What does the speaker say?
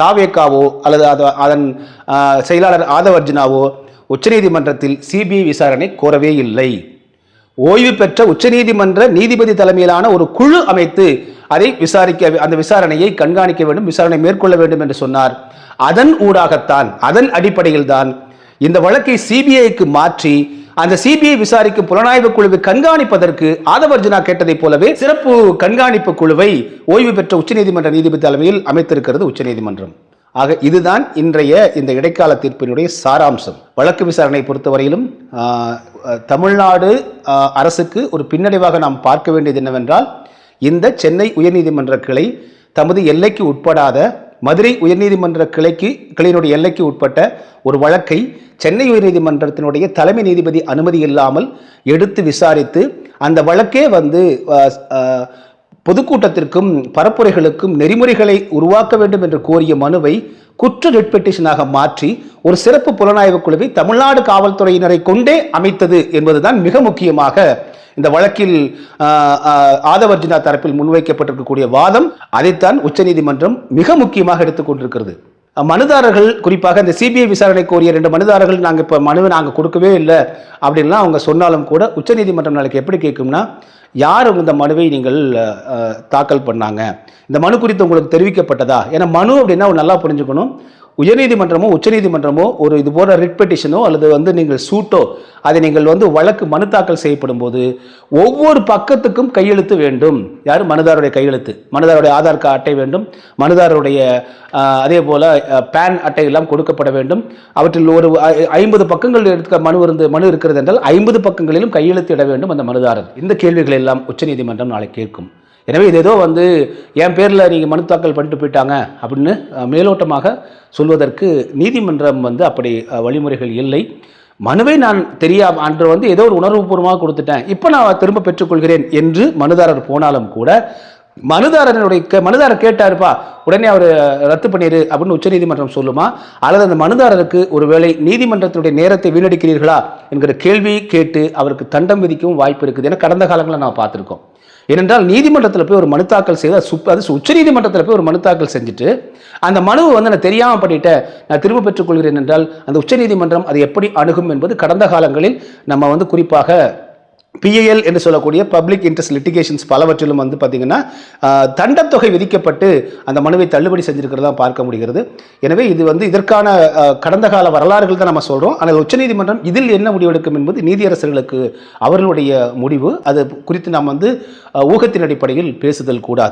தாவேக்காவோ அல்லது அத- அதன் செயலாளர் ஆதவர்ஜுனாவோ உச்சநீதிமன்றத்தில் சிபிஐ விசாரணை கோரவே இல்லை. ஓய்வு பெற்ற உச்சநீதிமன்ற நீதிபதி தலைமையிலான ஒரு குழு அமைத்து அதை விசாரிக்க அந்த விசாரணையை கண்காணிக்க வேண்டும் விசாரணை மேற்கொள்ள வேண்டும் என்று சொன்னார். அதன் ஊடாகத்தான் அதன் அடிப்படையில் தான் இந்த வழக்கை சிபிஐக்கு மாற்றி அந்த சிபிஐ விசாரிக்கும் புலனாய்வு குழுவை கண்காணிப்பதற்கு ஆதவர்ஜுனா கேட்டதைப் போலவே சிறப்பு கண்காணிப்பு குழுவை ஓய்வு பெற்ற உச்சநீதிமன்ற நீதிபதி தலைமையில் அமைத்திருக்கிறது உச்சநீதிமன்றம். ஆக இதுதான் இன்றைய இந்த இடைக்கால தீர்ப்பினுடைய சாராம்சம். வழக்கு விசாரணை பொறுத்தவரையிலும் தமிழ்நாடு அரசுக்கு ஒரு பின்னடைவாக நாம் பார்க்க வேண்டியது என்னவென்றால் இந்த சென்னை உயர்நீதிமன்ற கிளை தமது எல்லைக்கு உட்படாத மதுரை உயர்நீதிமன்ற கிளைக்கு கிளையினுடைய எல்லைக்கு உட்பட்ட ஒரு வழக்கை சென்னை உயர்நீதிமன்றத்தினுடைய தலைமை நீதிபதி அனுமதி இல்லாமல் எடுத்து விசாரித்து அந்த வழக்கே வந்து பொதுக்கூட்டத்திற்கும் பரப்புரைகளுக்கும் நெறிமுறைகளை உருவாக்க வேண்டும் என்று கோரிய மனுவை குற்ற ரெட் பெட்டிஷனாக மாற்றி ஒரு சிறப்பு புலனாய்வு குழுவை தமிழ்நாடு காவல்துறையினரை கொண்டே அமைத்தது என்பதுதான் மிக முக்கியமாக இந்த வழக்கில் ஆதவர்ஜினா தரப்பில் முன்வைக்கப்பட்டிருக்கக்கூடிய வாதம் அதைத்தான் உச்சநீதிமன்றம் மிக முக்கியமாக எடுத்துக்கொண்டிருக்கிறது மனுதாரர்கள் குறிப்பாக இந்த சிபிஐ விசாரணை கோரிய ரெண்டு மனுதாரர்கள் நாங்கள் இப்போ மனுவை நாங்கள் கொடுக்கவே இல்லை அப்படின்லாம் அவங்க சொன்னாலும் கூட உச்சநீதிமன்றம் நாளைக்கு எப்படி கேட்கும்னா யார் இந்த மனுவை நீங்கள் தாக்கல் பண்ணாங்க? இந்த மனு குறித்து உங்களுக்கு தெரிவிக்கப்பட்டதா? ஏன்னா மனு அப்படின்னா நல்லா புரிஞ்சுக்கணும். உயர்நீதிமன்றமோ உச்சநீதிமன்றமோ ஒரு இது போன்ற ரிட் பெட்டிஷனோ அல்லது வந்து நீங்கள் சூட்டோ அதை நீங்கள் வந்து வழக்கு மனு தாக்கல் செய்யப்படும் போது ஒவ்வொரு பக்கத்துக்கும் கையெழுத்து வேண்டும். யார்? மனுதாரருடைய கையெழுத்து. மனுதாரருடைய ஆதார் கார்டு அட்டை வேண்டும். மனுதாரருடைய அதே போல் பேன் அட்டை எல்லாம் கொடுக்கப்பட வேண்டும். அவற்றில் ஒரு ஐ- ஐம்பது பக்கங்கள் எடுக்க மனு இருந்து மனு இருக்கிறது என்றால் ஐம்பது பக்கங்களிலும் கையெழுத்து இட வேண்டும் அந்த மனுதாரர். இந்த கேள்விகள் எல்லாம் உச்சநீதிமன்றம் நாளை கேட்கும். எனவே இது ஏதோ வந்து என் பேரில் நீங்கள் மனு தாக்கல் பண்ணிட்டு போயிட்டாங்க அப்படின்னு மேலோட்டமாக சொல்வதற்கு நீதிமன்றம் வந்து அப்படி வழிமுறைகள் இல்லை. மனுவை நான் தெரியாம அன்று வந்து ஏதோ ஒரு உணர்வுபூர்வமாக கொடுத்துட்டேன். இப்போ நான் திரும்ப பெற்றுக்கொள்கிறேன் என்று மனுதாரர் போனாலும் கூட மனுதாரனுடைய மனுதாரர் கேட்டாருப்பா உடனே அவர் ரத்து பண்ணிடு அப்படின்னு உச்சநீதிமன்றம் சொல்லுமா? அல்லது அந்த மனுதாரருக்கு ஒருவேளை நீதிமன்றத்தினுடைய நேரத்தை வீணடிக்கிறீர்களா? என்கிற கேள்வி கேட்டு அவருக்கு தண்டம் விதிக்கவும் வாய்ப்பு இருக்குது ஏன்னா கடந்த காலங்களில் நான் பார்த்துருக்கோம். ஏனென்றால் நீதிமன்றத்தில் போய் ஒரு மனு தாக்கல் செய்து சுப் அது உச்சநீதிமன்றத்தில் போய் ஒரு மனு தாக்கல் செஞ்சுட்டு அந்த மனுவை வந்து நான் தெரியாமல் பண்ணிட்டேன் நான் திரும்ப பெற்றுக்கொள்கிறேன் என்றால் அந்த உச்ச நீதிமன்றம் அதை எப்படி அணுகும் என்பது கடந்த காலங்களில் நம்ம வந்து குறிப்பாக பிஏஎல் என்று சொல்லக்கூடிய பப்ளிக் இன்ட்ரெஸ்ட் லிட்டிகேஷன்ஸ் பலவற்றிலும் வந்து பார்த்தீங்கன்னா தண்டத்தொகை விதிக்கப்பட்டு அந்த மனுவை தள்ளுபடி செஞ்சுருக்கிறதா பார்க்க முடிகிறது. எனவே இது வந்து இதற்கான கடந்த கால வரலாறுகள் தான் நம்ம சொல்கிறோம் ஆனால் உச்சநீதிமன்றம் இதில் என்ன முடிவெடுக்கும் என்பது நீதியரசர்களுக்கு அவர்களுடைய முடிவு. அது குறித்து நாம் வந்து ஊகத்தின் அடிப்படையில் பேசுதல் கூடாது.